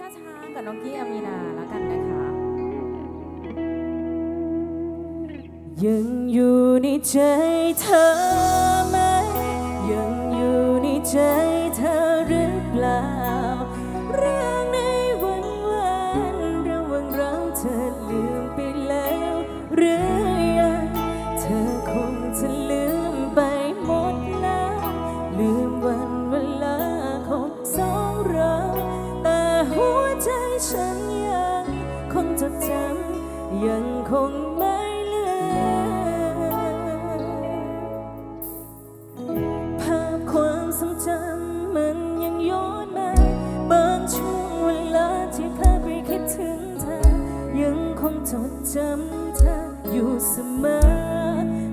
จ้าช้างกับน้องกี้อามีนาแล้วกันนะคะ ยังอยู่ในใจเธอไหมยังอยู่ในใจเธอหรือเปล่า เรื่องในวันวานระหว่างเราเธอลืมไปแล้วหรือยังเธอคงจะลืมไปหมดแล้วลืมวัน ฉันยังคงจดจำยังคงไม่ลืมภาพความทรงจำมันยังย้อนมาบางช่วงเวลาที่เคยไปคิดถึงเธอ ยังคงจดจำเธออยู่เสมอ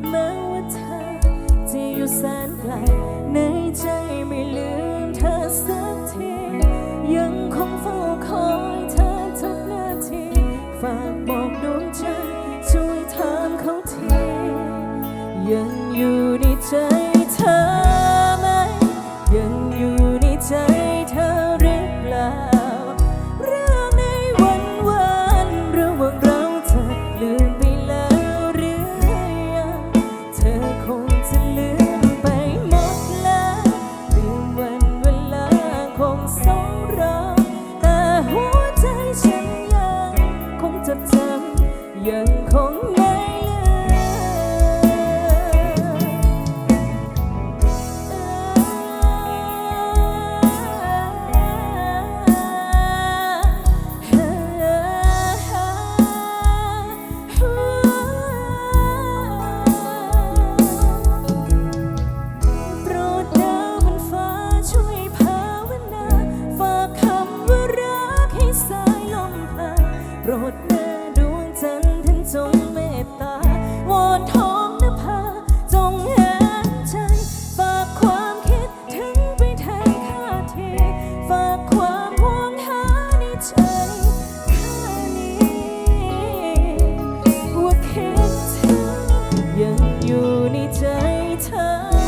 แม้ว่าเธอจะอยู่แสนไกลในใจไม่ลืมเธอสักทียังคง ยั你在 เธอ